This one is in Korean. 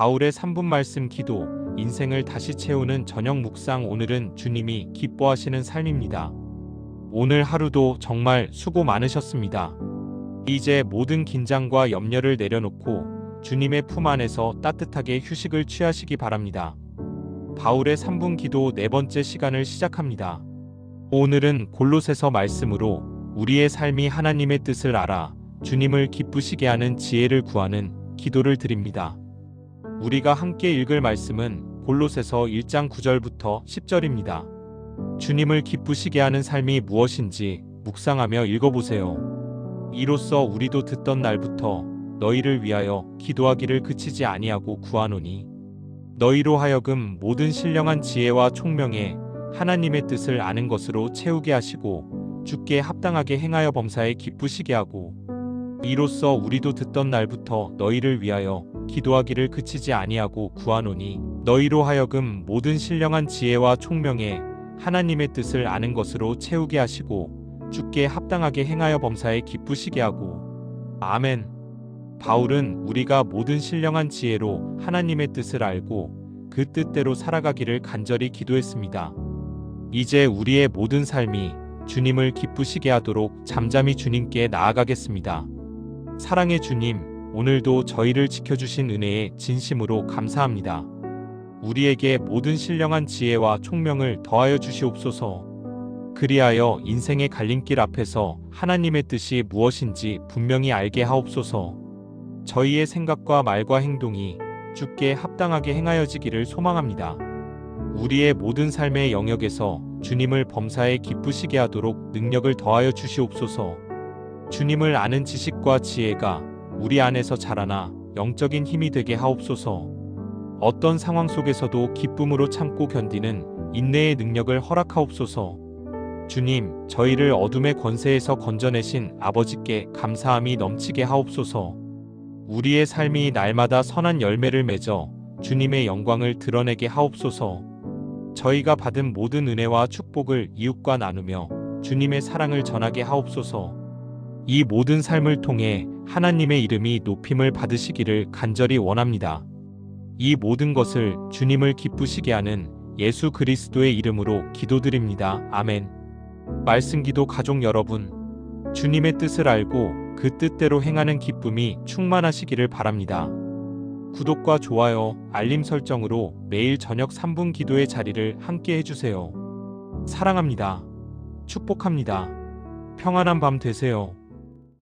바울의 3분 말씀 기도, 인생을 다시 채우는 저녁 묵상 오늘은 주님이 기뻐하시는 삶입니다. 오늘 하루도 정말 수고 많으셨습니다. 이제 모든 긴장과 염려를 내려놓고 주님의 품 안에서 따뜻하게 휴식을 취하시기 바랍니다. 바울의 3분 기도 네 번째 시간을 시작합니다. 오늘은 골로새서 말씀으로 우리의 삶이 하나님의 뜻을 알아 주님을 기쁘시게 하는 지혜를 구하는 기도를 드립니다. 우리가 함께 읽을 말씀은 골로새서 1장 9절부터 10절입니다. 주님을 기쁘시게 하는 삶이 무엇인지 묵상하며 읽어보세요. 이로써 우리도 듣던 날부터 너희를 위하여 기도하기를 그치지 아니하고 구하노니 너희로 하여금 모든 신령한 지혜와 총명에 하나님의 뜻을 아는 것으로 채우게 하시고 주께 합당하게 행하여 범사에 기쁘시게 하고 이로써 우리도 듣던 날부터 너희를 위하여 기도하기를 그치지 아니하고 구하노니 너희로 하여금 모든 신령한 지혜와 총명에 하나님의 뜻을 아는 것으로 채우게 하시고 주께 합당하게 행하여 범사에 기쁘시게 하고 아멘. 바울은 우리가 모든 신령한 지혜로 하나님의 뜻을 알고 그 뜻대로 살아가기를 간절히 기도했습니다. 이제 우리의 모든 삶이 주님을 기쁘시게 하도록 잠잠히 주님께 나아가겠습니다. 사랑의 주님, 오늘도 저희를 지켜주신 은혜에 진심으로 감사합니다. 우리에게 모든 신령한 지혜와 총명을 더하여 주시옵소서. 그리하여 인생의 갈림길 앞에서 하나님의 뜻이 무엇인지 분명히 알게 하옵소서. 저희의 생각과 말과 행동이 주께 합당하게 행하여지기를 소망합니다. 우리의 모든 삶의 영역에서 주님을 범사에 기쁘시게 하도록 능력을 더하여 주시옵소서. 주님을 아는 지식과 지혜가 우리 안에서 자라나 영적인 힘이 되게 하옵소서. 어떤 상황 속에서도 기쁨으로 참고 견디는 인내의 능력을 허락하옵소서. 주님, 저희를 어둠의 권세에서 건져내신 아버지께 감사함이 넘치게 하옵소서. 우리의 삶이 날마다 선한 열매를 맺어 주님의 영광을 드러내게 하옵소서. 저희가 받은 모든 은혜와 축복을 이웃과 나누며 주님의 사랑을 전하게 하옵소서. 이 모든 삶을 통해 하나님의 이름이 높임을 받으시기를 간절히 원합니다. 이 모든 것을 주님을 기쁘시게 하는 예수 그리스도의 이름으로 기도드립니다. 아멘. 말씀 기도 가족 여러분, 주님의 뜻을 알고 그 뜻대로 행하는 기쁨이 충만하시기를 바랍니다. 구독과 좋아요, 알림 설정으로 매일 저녁 3분 기도의 자리를 함께 해주세요. 사랑합니다. 축복합니다. 평안한 밤 되세요.